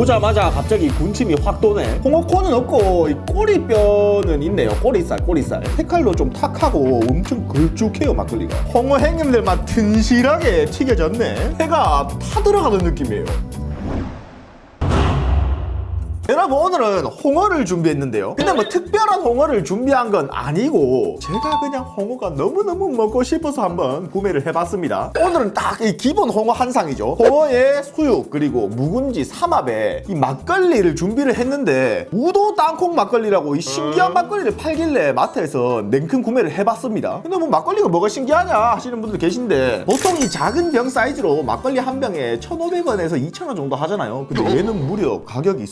보자마자 갑자기 군침이 확 도네. 홍어코는 없고 이 꼬리뼈는 있네요. 꼬리살, 꼬리살. 색깔도 좀 탁하고 엄청 걸쭉해요 막걸리가. 홍어 행님들만 튼실하게 튀겨졌네. 회가 타 들어가는 느낌이에요. 여러분 오늘은 홍어를 준비했는데요. 근데 뭐 특별한 홍어를 준비한 건 아니고 제가 그냥 홍어가 너무너무 먹고 싶어서 한번 구매를 해봤습니다. 오늘은 딱 이 기본 홍어 한 상이죠. 홍어에 수육 그리고 묵은지 삼합에 이 막걸리를 준비를 했는데 우도 땅콩 막걸리라고 이 신기한 막걸리를 팔길래 마트에서 냉큼 구매를 해봤습니다. 근데 뭐 막걸리가 뭐가 신기하냐 하시는 분들 계신데 보통 이 작은 병 사이즈로 막걸리 한 병에 1,500원에서 2,000원 정도 하잖아요. 근데 얘는 무려 가격이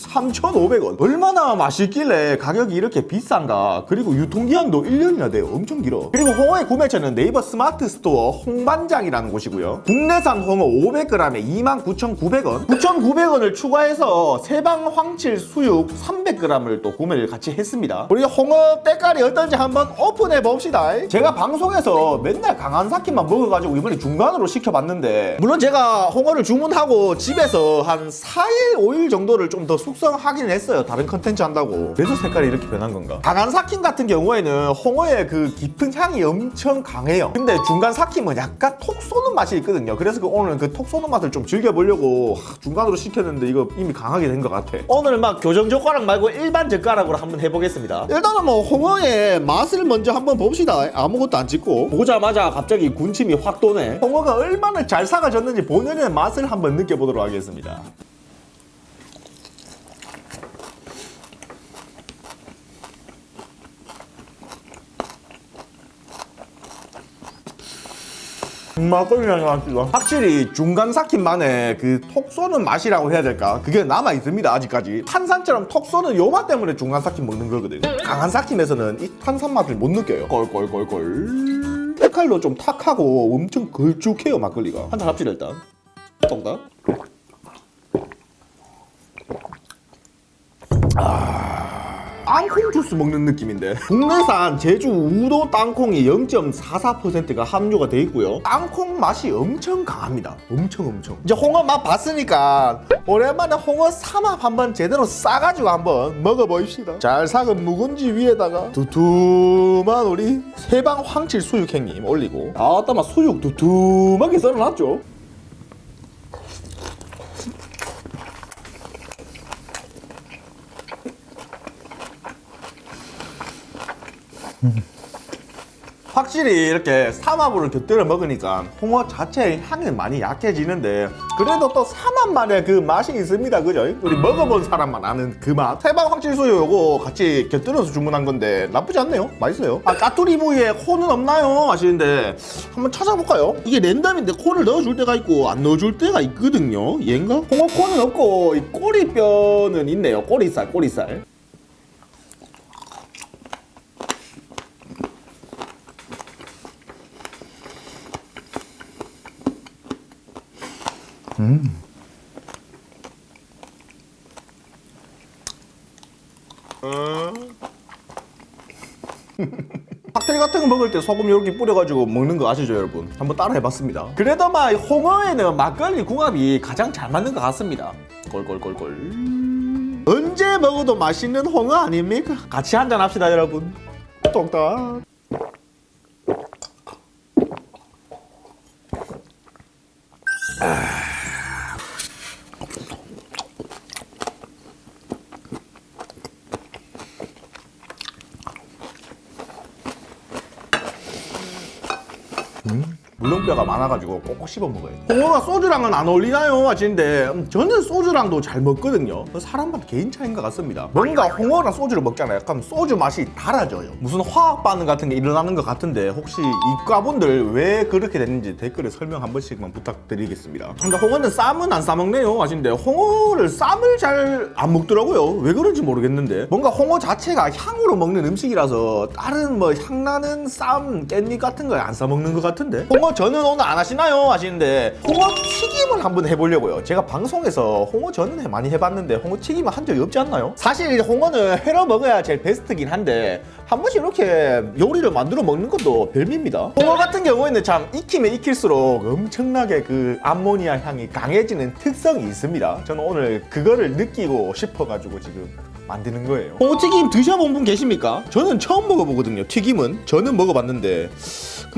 3,500원. 얼마나 맛있길래 가격이 이렇게 비싼가. 그리고 유통기한도 1년이나 돼요. 엄청 길어. 그리고 홍어의 구매처는 네이버 스마트 스토어 홍반장이라는 곳이고요. 국내산 홍어 500g에 29,900원. 9,900원을 추가해서 세방 황칠 수육 300g을 또 구매를 같이 했습니다. 우리 홍어 때깔이 어떤지 한번 오픈해 봅시다. 제가 방송에서 맨날 강한 사키만 먹어가지고 이번에 중간으로 시켜봤는데 물론 제가 홍어를 주문하고 집에서 한 4일 5일 정도를 좀 더 숙성하 긴 했어요. 다른 컨텐츠 한다고. 그래서 색깔이 이렇게 변한 건가? 강한 삭힘 같은 경우에는 홍어의 그 깊은 향이 엄청 강해요. 근데 중간 삭힘은 약간 톡 쏘는 맛이 있거든요. 그래서 그 오늘 그 톡 쏘는 맛을 좀 즐겨보려고 하, 중간으로 시켰는데 이거 이미 강하게 된 것 같아. 오늘 막 교정 젓가락 말고 일반 젓가락으로 한번 해보겠습니다. 일단은 뭐 홍어의 맛을 먼저 한번 봅시다. 아무것도 안 찍고. 보자마자 갑자기 군침이 확 도네. 홍어가 얼마나 잘 사가졌는지 본연의 맛을 한번 느껴보도록 하겠습니다 막걸리랑 맛이다. 확실히 중간 삭힌만의 그톡 쏘는 맛이라고 해야 될까? 그게 남아 있습니다 아직까지. 탄산처럼 톡 쏘는 요 맛 때문에 중간 삭힌 먹는 거거든. 강한 삭힘에서는 이 탄산 맛을 못 느껴요. 꼴꼴꼴꼴. 색깔도 좀 탁하고 엄청 걸쭉해요 막걸리가. 한 잔 합시다 일단. 똥다. 땅콩 주스 먹는 느낌인데. 국내산 제주 우도 땅콩이 0.44%가 함유가 돼 있고요. 땅콩 맛이 엄청 강합니다. 엄청 엄청. 이제 홍어 맛 봤으니까 오랜만에 홍어 삼합 한번 제대로 싸가지고 한번 먹어보십시다. 잘 삭은 묵은지 위에다가 두툼한 우리 세방 황칠 수육행님 올리고. 아따마 수육 두툼하게 썰어놨죠 확실히 이렇게 삼합으로 곁들여 먹으니까 홍어 자체의 향은 많이 약해지는데 그래도 또 삼합만의 그 맛이 있습니다 그죠? 우리 먹어본 사람만 아는 그맛 세방 황칠수요 요거 같이 곁들여서 주문한 건데 나쁘지 않네요 맛있어요 아 까투리 부위에 코는 없나요? 하시는데 한번 찾아볼까요? 이게 랜덤인데 코를 넣어줄 때가 있고 안 넣어줄 때가 있거든요 얘인가? 홍어 코는 없고 이 꼬리뼈는 있네요 꼬리살 꼬리살 칵테일 같은 거 먹을 때 소금 이렇게 뿌려가지고 먹는 거 아시죠 여러분? 한번 따라 해봤습니다. 그래도 막 홍어에는 막걸리 궁합이 가장 잘 맞는 것 같습니다. 꼴꼴꼴꼴 언제 먹어도 맛있는 홍어 아닙니까? 같이 한잔 합시다 여러분. 똑딱 물렁뼈가 많아가지고 꼭꼭 씹어 먹어야 돼. 홍어가 소주랑은 안 어울리나요? 하시는데 음, 저는 소주랑도 잘 먹거든요. 사람마다 개인 차이인 것 같습니다. 뭔가 홍어랑 소주를 먹잖아요. 약간 소주 맛이 달아져요. 무슨 화학 반응 같은 게 일어나는 것 같은데 혹시 이과분들 왜 그렇게 됐는지 댓글에 설명 한 번씩만 부탁드리겠습니다. 근데 홍어는 쌈은 안 싸먹네요. 하시는데 홍어를 쌈을 잘 안 먹더라고요. 왜 그런지 모르겠는데 뭔가 홍어 자체가 향으로 먹는 음식이라서 다른 뭐 향나는 쌈, 깻잎 같은 거안 싸먹는 것 같은데 홍어 전은 오늘 안 하시나요? 하시는데 홍어 튀김을 한번 해보려고요. 제가 방송에서 홍어 전은 해- 많이 해봤는데 홍어 튀김은 한 적이 없지 않나요? 사실 홍어는 회로 먹어야 제일 베스트긴 한데 한 번씩 이렇게 요리를 만들어 먹는 것도 별미입니다. 홍어 같은 경우에는 참 익히면 익힐수록 엄청나게 그 암모니아 향이 강해지는 특성이 있습니다. 저는 오늘 그거를 느끼고 싶어가지고 지금 만드는 거예요. 홍어 튀김 드셔본 분 계십니까? 저는 처음 먹어보거든요. 튀김은 저는 먹어봤는데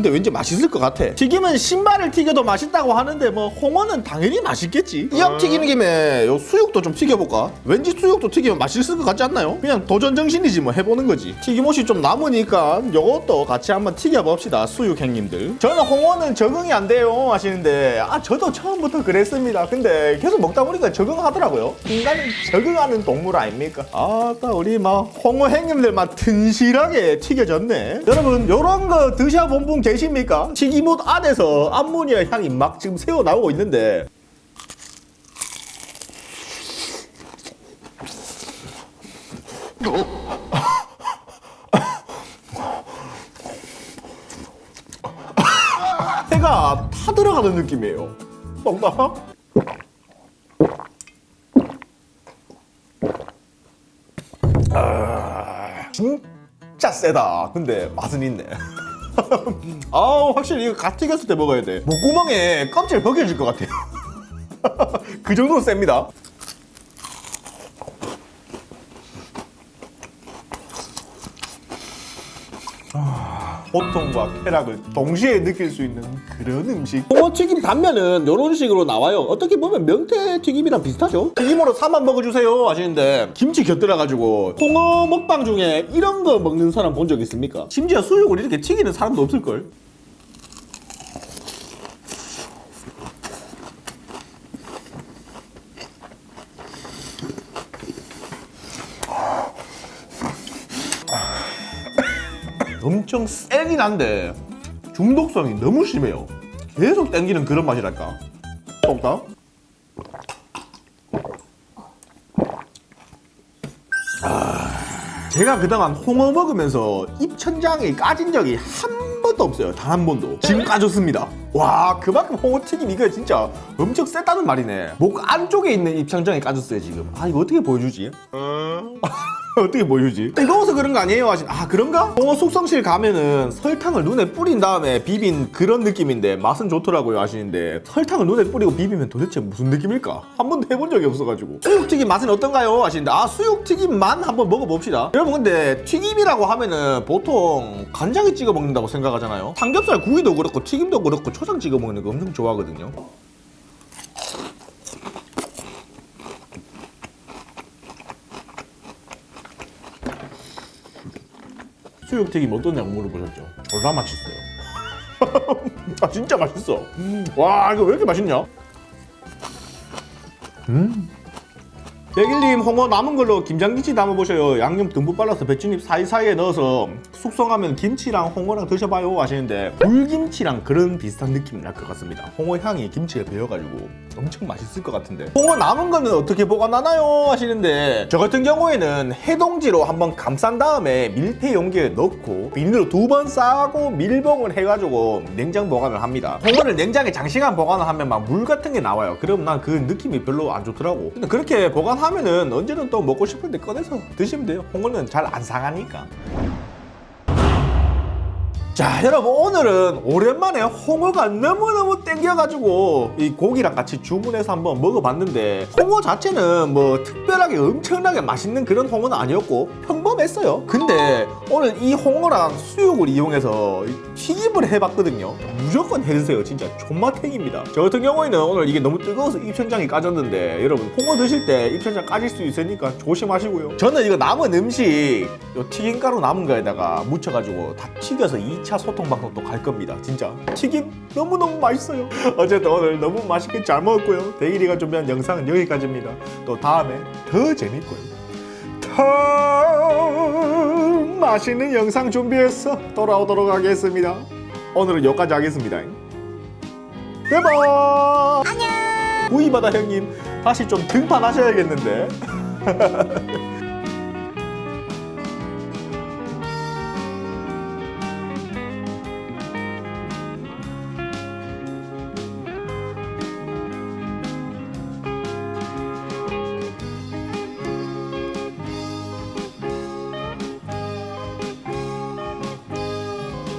근데 왠지 맛있을 것 같아. 튀김은 신발을 튀겨도 맛있다고 하는데 뭐 홍어는 당연히 맛있겠지. 이왕 튀기는 김에 요 수육도 좀 튀겨볼까? 왠지 수육도 튀기면 맛있을 것 같지 않나요? 그냥 도전 정신이지 뭐 해보는 거지. 튀김옷이 좀 남으니까 요것도 같이 한번 튀겨봅시다. 수육 행님들. 저는 홍어는 적응이 안 돼요 하시는데 아 저도 처음부터 그랬습니다. 근데 계속 먹다 보니까 적응하더라고요. 인간은 적응하는 동물 아닙니까? 아따 우리 막 홍어 행님들 막 튼실하게 튀겨졌네. 여러분 요런 거 드셔본 분 계십니까? 튀김옷 안에서 암모니아 향이 막 지금 새어 나오고 있는데 해가 타 들어가는 느낌이에요. 먹다. 아, 진짜 세다. 근데 맛은 있네. 아우 확실히 이거 갓 튀겼을 때 먹어야 돼. 목구멍에 껍질 벗겨질 것 같아요. 그 정도로 셉니다. 고통과 쾌락을 동시에 느낄 수 있는 그런 음식. 홍어튀김 단면은 이런 식으로 나와요. 어떻게 보면 명태튀김이랑 비슷하죠? 튀김으로 사만 먹어주세요 하시는데 김치 곁들여가지고 홍어 먹방 중에 이런 거 먹는 사람 본 적 있습니까? 심지어 수육을 이렇게 튀기는 사람도 없을걸? 엄청 세긴 한데 중독성이 너무 심해요. 계속 땡기는 그런 맛이랄까. 먹다. 제가 그동안 홍어 먹으면서 입천장이 까진 적이 한 번도 없어요. 단 한 번도. 지금 까졌습니다. 와, 그만큼 홍어튀김 이거 진짜 엄청 셌다는 말이네. 목 안쪽에 있는 입천장이 까졌어요, 지금. 아, 이거 어떻게 보여주지? 어떻게 보여주지? 뜨거워서 그런 거 아니에요? 하신 아 그런가? 홍어 숙성실 가면은 설탕을 눈에 뿌린 다음에 비빈 그런 느낌인데 맛은 좋더라고요 하시는데 설탕을 눈에 뿌리고 비비면 도대체 무슨 느낌일까? 한 번도 해본 적이 없어가지고 수육튀김 맛은 어떤가요? 하시는데 아 수육튀김만 한번 먹어봅시다 여러분 근데 튀김이라고 하면은 보통 간장에 찍어 먹는다고 생각하잖아요 삼겹살 구이도 그렇고 튀김도 그렇고 초장 찍어 먹는 거 엄청 좋아하거든요 수육튀김 어떠냐고 물어보셨죠? 졸라 맛있어요. 아 진짜 맛있어. 와 이거 왜 이렇게 맛있냐? 음. 백일님 홍어 남은 걸로 김장김치 담아보셔요. 양념 듬뿍 발라서 배추잎 사이사이에 넣어서 숙성하면 김치랑 홍어랑 드셔봐요 하시는데 불김치랑 그런 비슷한 느낌이 날 것 같습니다. 홍어 향이 김치에 배어가지고 엄청 맛있을 것 같은데 홍어 남은 거는 어떻게 보관하나요 하시는데 저 같은 경우에는 해동지로 한번 감싼 다음에 밀폐 용기에 넣고 비닐로 두 번 싸고 밀봉을 해가지고 냉장 보관을 합니다. 홍어를 냉장에 장시간 보관을 하면 막 물 같은 게 나와요. 그럼 난 그 느낌이 별로 안 좋더라고. 근데 그렇게 보관하 면은 언제든 또 먹고 때 꺼내서 드시면 돼요. 홍어는 잘 안 상하니까. 자 여러분 오늘은 오랜만에 홍어가 너무너무 땡겨가지고 이 고기랑 같이 주문해서 한번 먹어봤는데 홍어 자체는 뭐 특별하게 엄청나게 맛있는 그런 홍어는 아니었고 평범했어요. 근데 오늘 이 홍어랑 수육을 이용해서 이 튀김을 해봤거든요. 무조건 해드세요. 진짜 존맛탱입니다. 저 같은 경우에는 오늘 이게 너무 뜨거워서 입천장이 까졌는데 여러분 홍어 드실 때 입천장 까질 수 있으니까 조심하시고요. 저는 이거 남은 음식 요 튀김가루 남은 거에다가 묻혀가지고 다 튀겨서 2차 소통 방송도 갈 겁니다. 진짜 튀김 너무너무 맛있어요. 어쨌든 오늘 너무 맛있게 잘 먹었고요. 대일이가 준비한 영상은 여기까지입니다. 또 다음에 더 재밌고요. 더 맛있는 영상 준비해서 돌아오도록 하겠습니다. 오늘은 여기까지 하겠습니다. 대박! 안녕! 구이바다 형님 다시 좀 등판하셔야겠는데.